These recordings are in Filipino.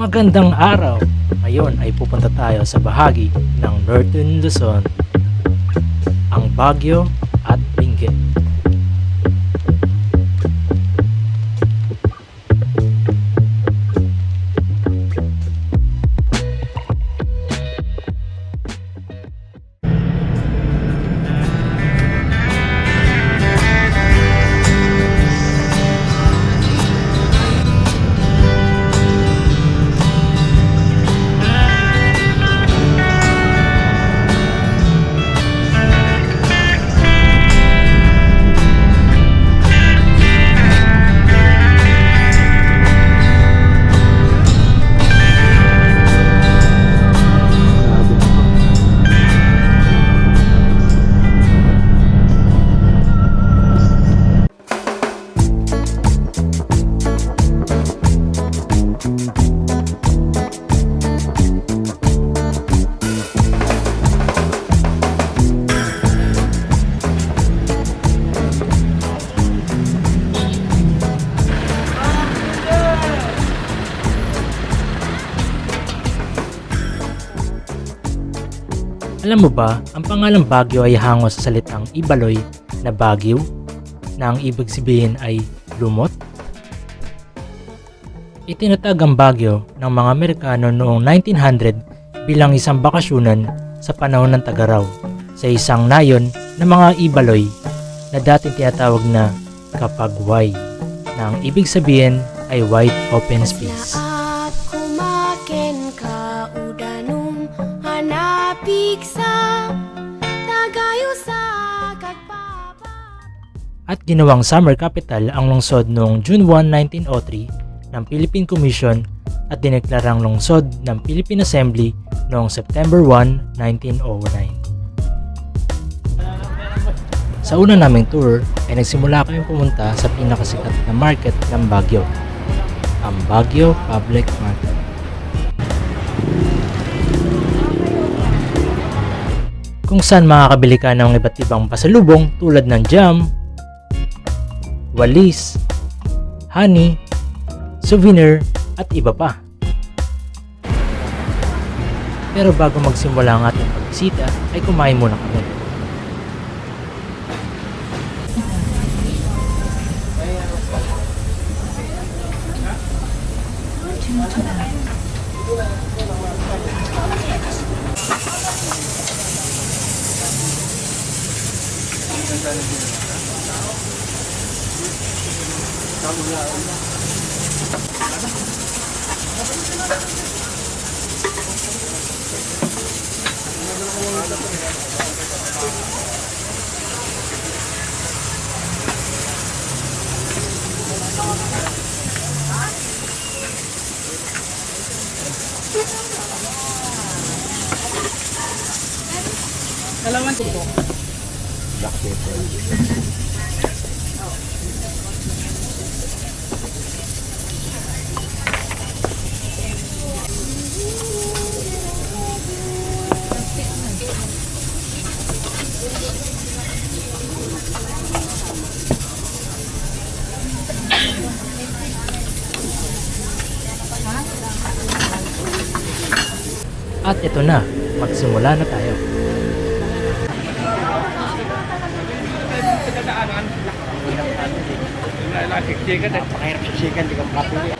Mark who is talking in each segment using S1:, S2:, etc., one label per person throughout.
S1: Magandang araw! Ngayon ay pupunta tayo sa bahagi ng Northern Luzon, ang Baguio at Benguet. Mo ba, ang pangalang Baguio ay hango sa salitang Ibaloy na Baguio na ang ibig sabihin ay lumot? Itinatag ang Baguio ng mga Amerikano noong 1900 bilang isang bakasyonan sa panahon ng Tagaraw sa isang nayon ng mga Ibaloy na dating tinatawag na Kapagway na ang ibig sabihin ay wide open space.
S2: At kumaken ka hanapik sa tagayo sa kagpapa.
S1: at ginawang summer capital ang lungsod noong June 1, 1903 ng Philippine Commission at dineklarang lungsod ng Philippine Assembly noong September 1, 1909. Sa una naming tour ay nagsimula kami pumunta sa pinakasikat na market ng Baguio, ang Baguio Public Market. Kung saan makakabili ka ng iba't ibang pasalubong tulad ng jam, walis, honey, souvenir, at iba pa. Pero bago magsimula ang ating pagbisita ay kumain muna kami. At ito na, magsimula na tayo.
S3: Napakahirap sa chicken, di ka makapili.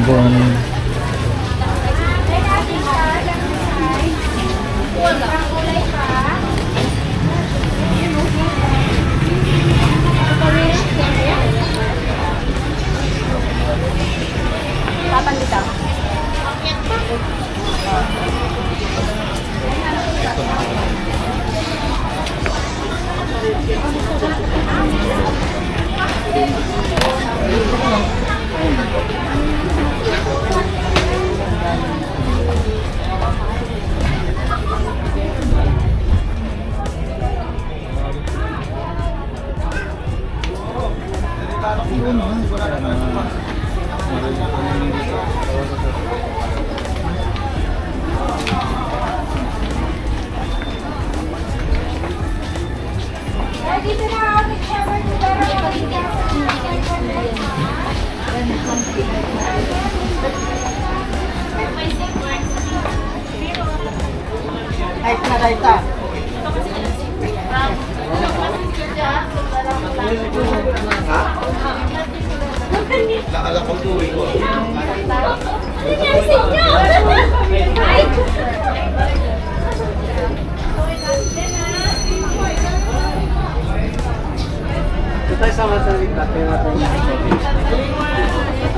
S1: Maambon.
S2: Right na
S4: right ah. Ha? Nakala ko
S1: tuwi
S4: ko. Ano nangyari sa
S1: inyo? Ay! Ito
S4: tayo sama sa lipat. Kaya natin.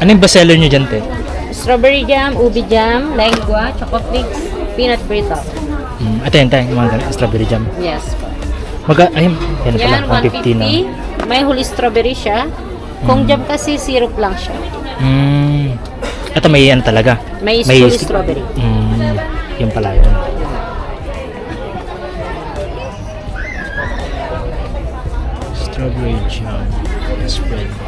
S1: ano yung best seller nyo dyan, te?
S2: Strawberry jam, ubi jam, lengua, choco flakes, peanut brittle.
S1: Hmm, ate, ate, yung mga ganun, strawberry jam.
S2: Yes.
S1: Maga, ayun, yan pala,
S2: Yan,
S1: 150 na.
S2: 150. May huli strawberry siya. Kung jam kasi, syrup lang siya.
S1: Hmm. Ito may yan talaga.
S2: May fully strawberry.
S1: Hmm. Yun pala yun. Strawberry jam spread.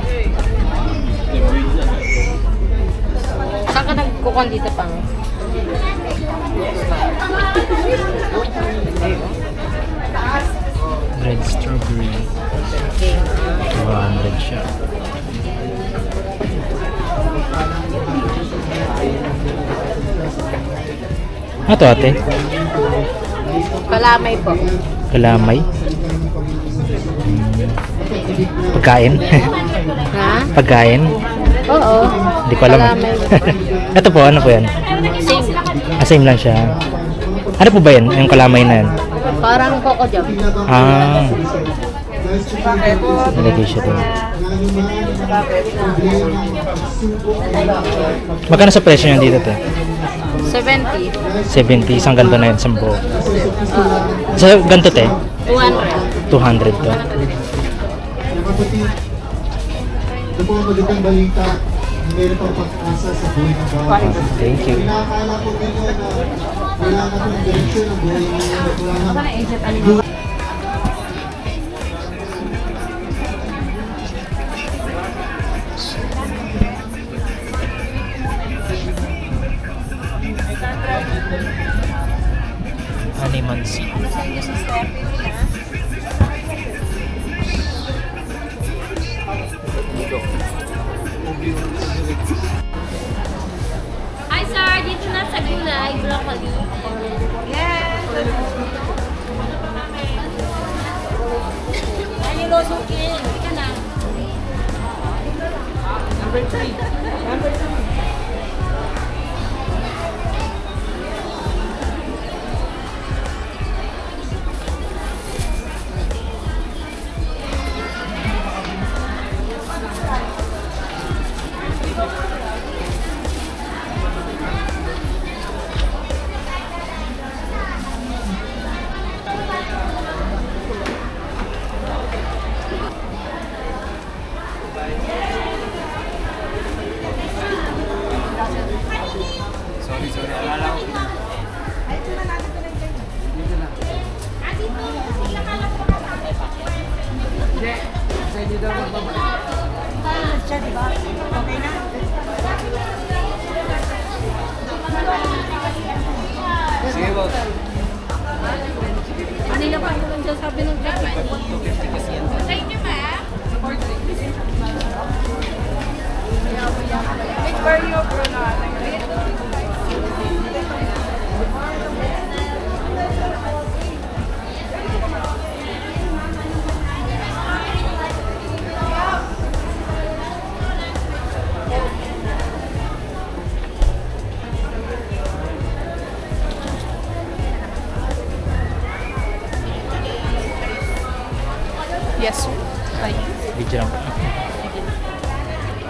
S2: Nagkukon dito pang?
S1: Red strawberry. 200 siya. Ano to ate?
S2: Kalamay po.
S1: Kalamay? Pagkain?
S2: Ha?
S1: Pagkain?
S2: Oo.
S1: Hindi ko alam.
S2: Kalamay.
S1: Ito po, ano po yan?
S2: Same.
S1: Ah, same lang siya. Ano po ba yan? Yung kalamay na yan?
S2: Parang coco jam.
S1: Ah. Nalagay siya doon. Magkano sa presyo niyan dito, te?
S2: 70.
S1: 70, isang ganto na isang buo. Sa ganto, te?
S2: 200.
S1: 200 to.
S5: Ito po ang magandang balita. Meron pang pag-asa sa buhay ng bawat isa.
S1: Thank you.
S5: Pinakakala po ninyo na wala na direksyon ang buhay at Wala na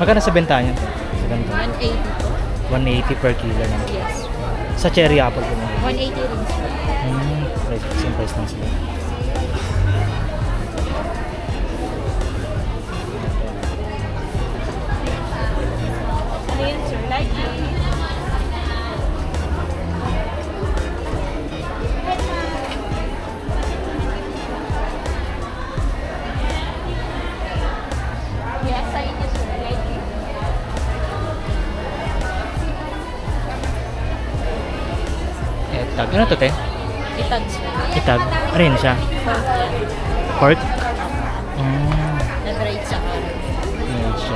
S1: Magkano sa benta niya? Sa ganito?
S2: 180 po.
S1: 180 per kilo lang.
S2: Yes.
S1: Sa cherry apple po.
S2: 180 rin sir.
S1: Hmm, price, same price lang sila. Itag. Ano to, te?
S5: Itag siya.
S1: Itag. Ano yun siya? Pork? Mm,
S5: Na-grade sa kanin.
S1: ano siya?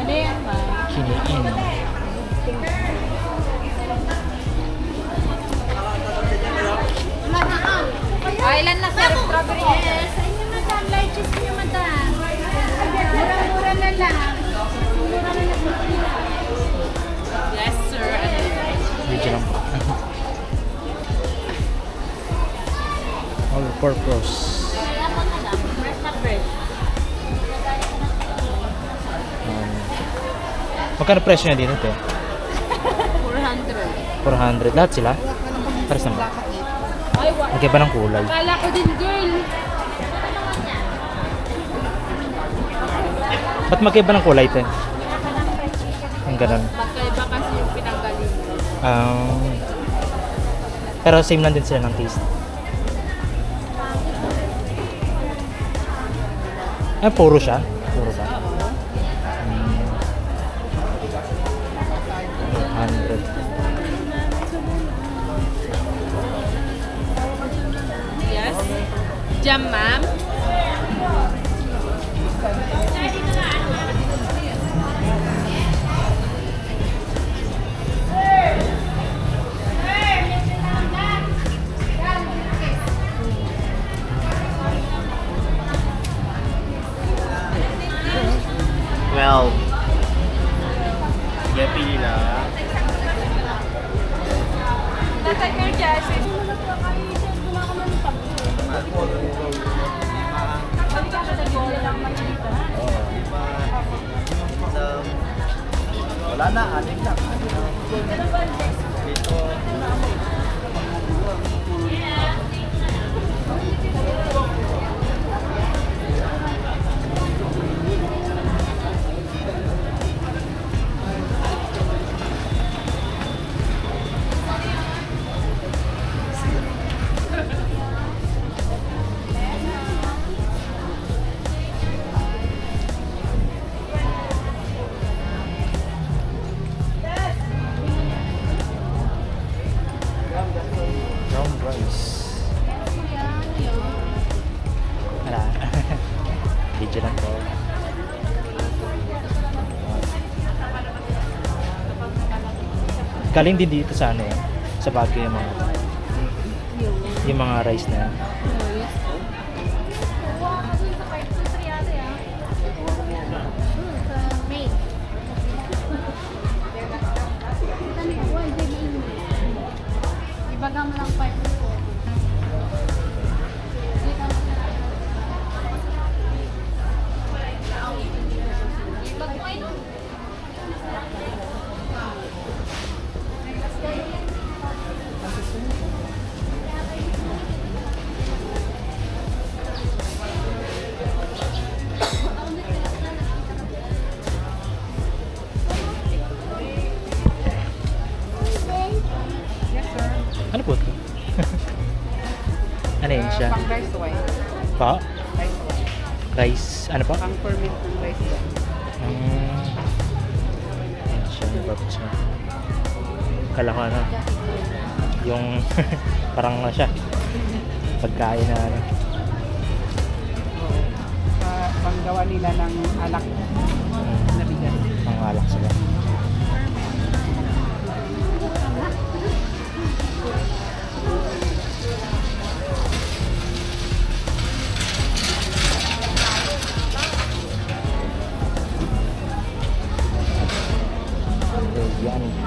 S5: Ano yan ba?
S1: Kiniin.
S6: Ay, ilan na sir? Strawberry. Yes. Sa inyo, madam. Largest niyo, madam. Mura-mura na lang. Mura na lang.
S1: Purpose. Um, magkano presyo niya dito, te?
S5: 400.
S1: 400. Lahat sila? Pares naman.
S5: Ay, wa.
S1: Magkaiba ng kulay.
S5: Kala ko din, girl.
S1: Ba't magkaiba ng kulay, te? Ang ganun.
S5: Magkaiba kasi yung pinanggaling.
S1: Um, pero same lang din sila ng taste. Eh, puro siya? Puro ba? Hmm. 100.
S7: Yes. Jam, ma'am.
S3: Wala na, anim lang. Dito.
S1: Galing din dito sa ano eh. Sa Baguio yung mga yung mga rice na yan. Siya?
S7: Pang rice wine.
S1: Pa?
S7: Rice wine.
S1: Rice? Ano pa?
S7: Pang ferment ng rice wine.
S1: Mm. Ayan siya, yung babs niya. Kala ko ano, yung parang ano siya, pagkain na ano.
S7: Panggawa nila ng alak
S1: Mm,
S7: na bigas.
S1: ang alak sila. Yan.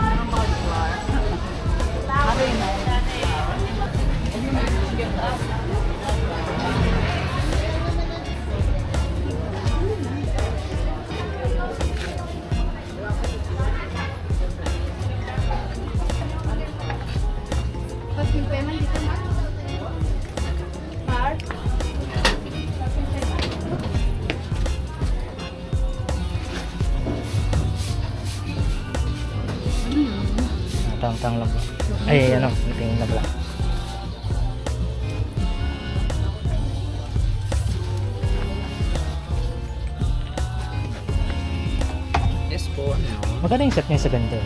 S1: Magkano yung set niya sa ganito?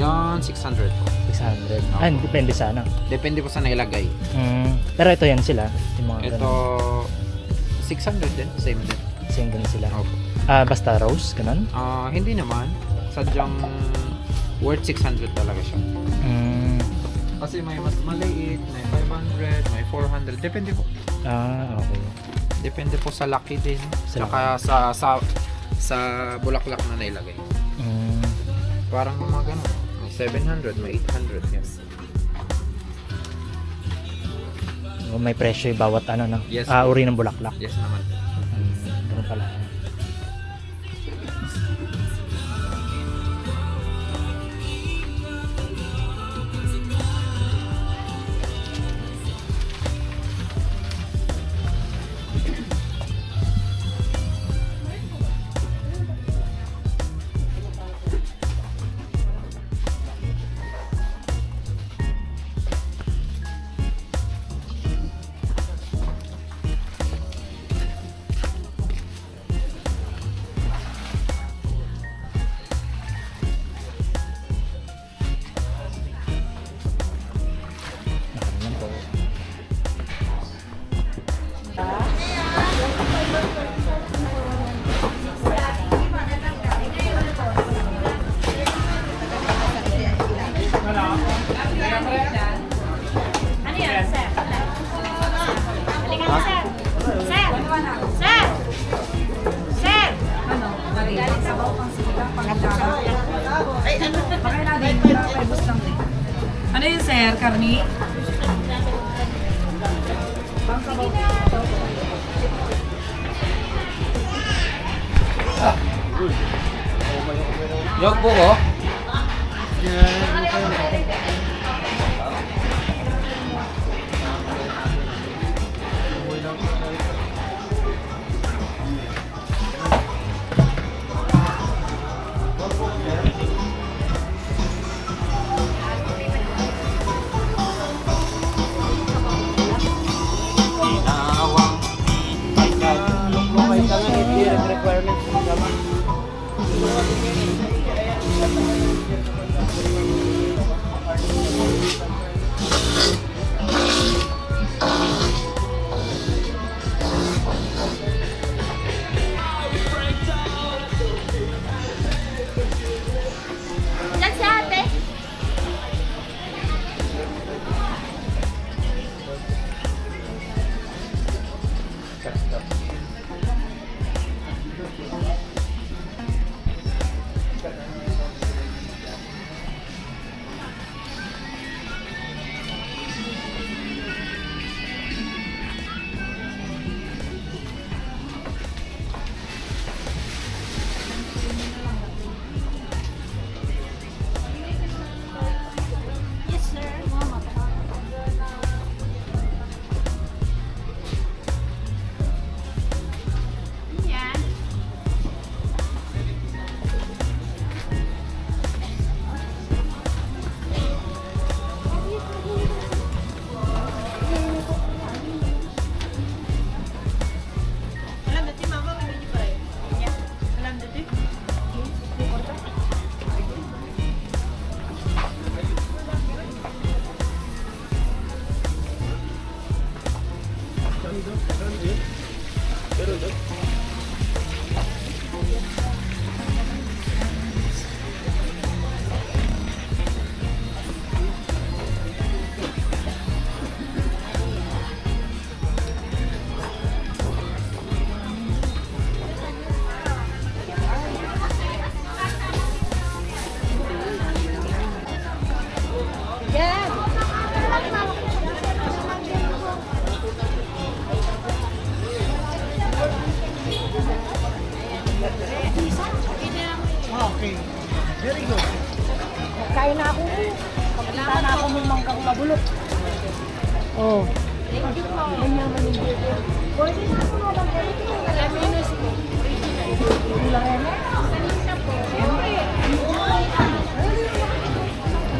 S4: Yan, 600 po.
S1: 600. Ah, depende sa ano.
S4: Depende po sa nailagay.
S1: Mm, pero ito yan sila. Yung mga
S4: Ito,
S1: ganun.
S4: 600 din. Same din.
S1: Same din sila.
S4: Opo.
S1: Ah, basta rose, ganun.
S4: Ah, hindi naman. Sadyang worth 600 talaga siya.
S1: Mm,
S4: Kasi may mas maliit, may 500, may 400. Depende po.
S1: ah, okay.
S4: Depende po sa laki din.
S1: Sa
S4: Saka sa, sa, sa bulaklak na nailagay. Parang mga ganun. May 700, may 800. Yes.
S1: oh, may presyo yung bawat ano, no?
S4: Yes.
S1: Ah, uri ng bulaklak.
S4: Yes naman.
S1: Mm, ganun pala.
S4: Yok po ko.
S5: Diyan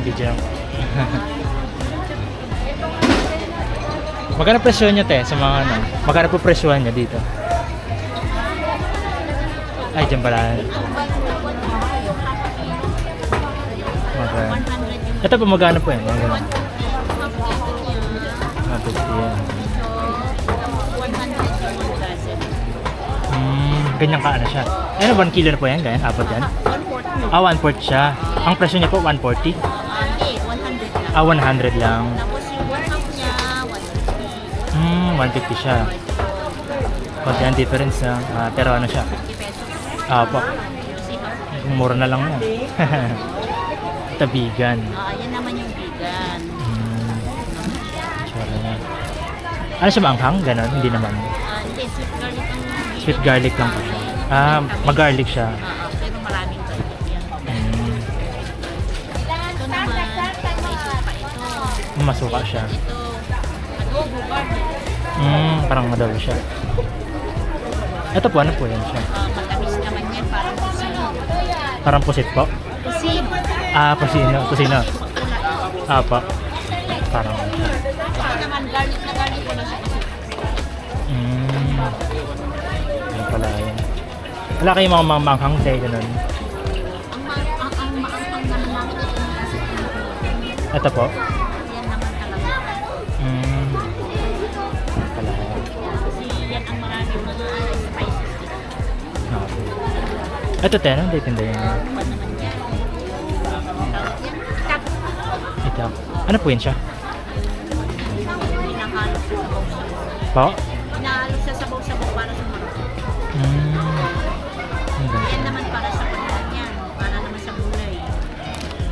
S1: Video lang. Magkano presyo niya te sa mga ano? Magkano po presyohan niya dito? Ay, dyan pala. Magkano? Ito po magkano po yan? Mga ganun. Ah, 50 yan. Ganyan ka ano siya. Ano, 1 kilo na po yan? Ganyan? Apat yan? Ah, 1 port siya. Ang presyo niya po, 140? Ah, 100 lang. Hmm, 150 siya. Konti ang difference na. Ah, pero ano siya? Ah, po. Mura na lang yan. Tabigan.
S5: Ah, yan naman yung vegan.
S1: Hmm. Tsura niya. Ano siya ba anghang? Ganon? Hindi naman.
S5: Ah, hindi, sweet garlic ang
S1: Sweet garlic lang po siya. Ah, mag-garlic siya.
S5: Ah, pero maraming garlic yan.
S1: Hmm.
S5: Ito naman, may ito.
S1: Masuka siya.
S5: Ito, adobo garlic.
S1: Hmm, parang adobo siya. Ito po, ano po yan siya?
S5: Ah, matamis naman yan, parang kusino.
S1: Parang pusit po.
S5: Kusino.
S1: Ah, pusino. Pusino. Ah, po. Parang
S5: Ito naman, garlic na garlic ko na siya.
S1: Hmm. Pala yan. Wala kayong mga mga manghang tayo ganun.
S5: Ang ma- ito kasi
S1: Ito po.
S5: yan naman talaga.
S1: Ano pala yan.
S5: Kasi yan ang maraming mga spices dito.
S1: Po. Ito tayo? Tinda yan.
S5: Naman yan? Tawag yan, kap.
S1: Ito. Ano po yun siya?
S5: Hinahalo.
S1: Po?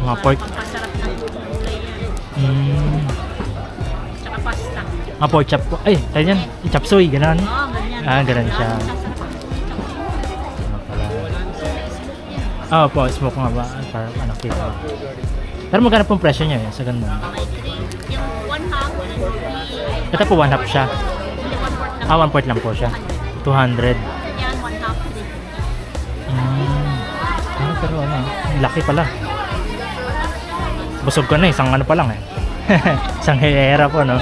S1: Mga
S5: Para
S1: pork.
S5: pampasarap ng gulay yan.
S1: Hmm.
S5: Tsaka pasta.
S1: Mga pork chop po. Ay, tayo yan. Chop suey, ganun.
S5: Oo, ganyan.
S1: Ah, ganun siya. Ano. Ah, po. Smoke nga ba? Parang anak kita. Pero magkano pong presyo niya eh, sa ganun?
S5: Yung one half,
S1: Ito po, one half siya. Ah, one port lang po siya. 200.
S5: Yan, one half, three.
S1: Hmm. Ano, pero ano, laki pala. Busog ko na, isang ano pa lang eh. isang hera po, no?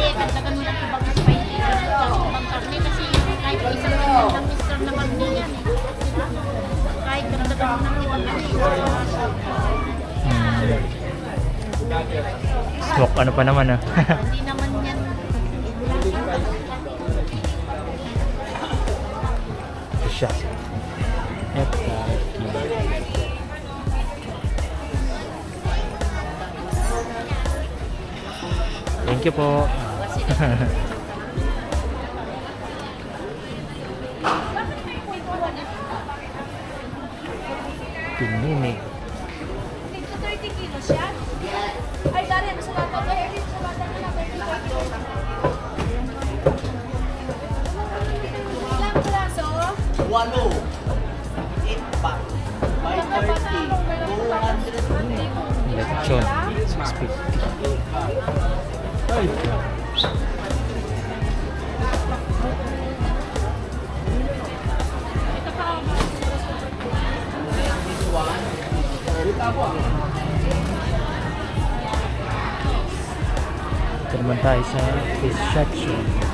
S1: Smoke ano pa naman, ah.
S5: Hindi naman yan.
S1: Siya. Ito. Thank you po. Pininig.
S6: Dito 30 kilos? Ay, dari, na lang, 35 kilos. Ilang klaso?
S3: Walo. Eight pack. By 30. 200.
S1: Lechon. 650. Ito naman tayo sa fish section.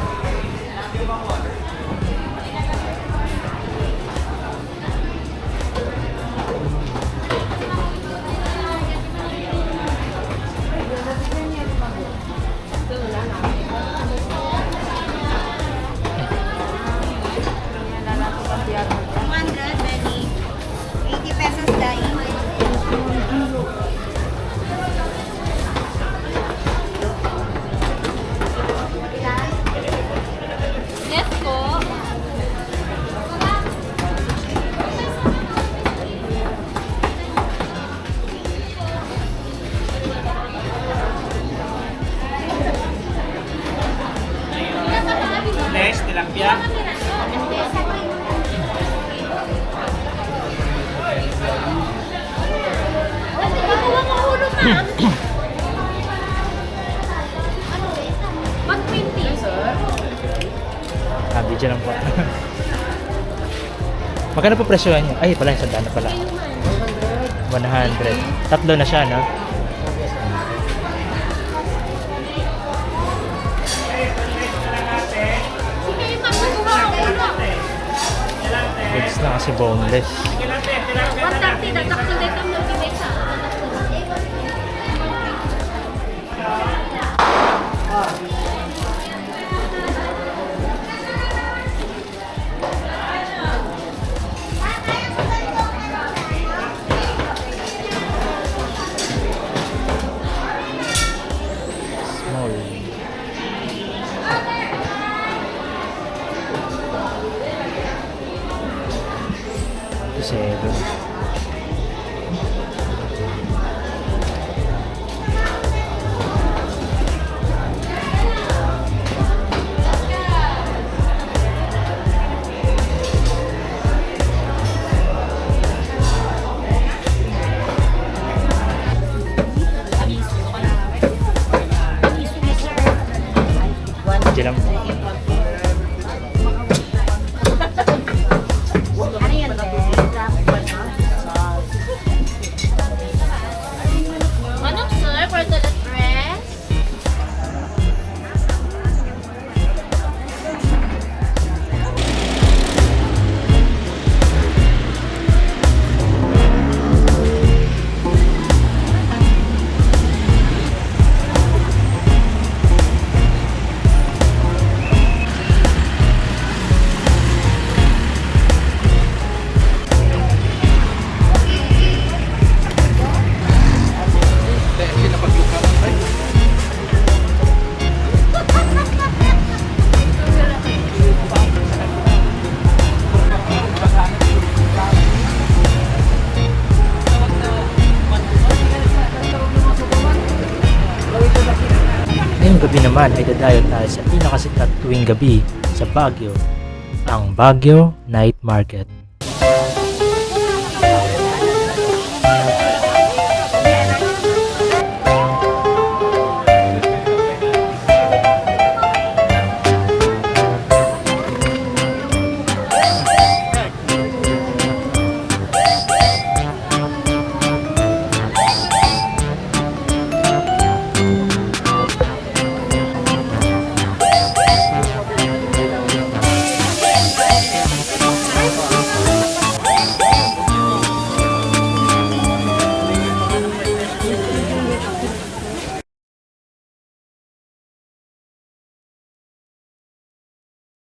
S1: Magkano po presyo niyo? Ay, pala, isang daan na pala. 100. Tatlo na siya, no? Goods na kasi boneless. Ngayong gabi naman ay dadayo tayo sa pinakasikat tuwing gabi sa Baguio, ang Baguio Night Market.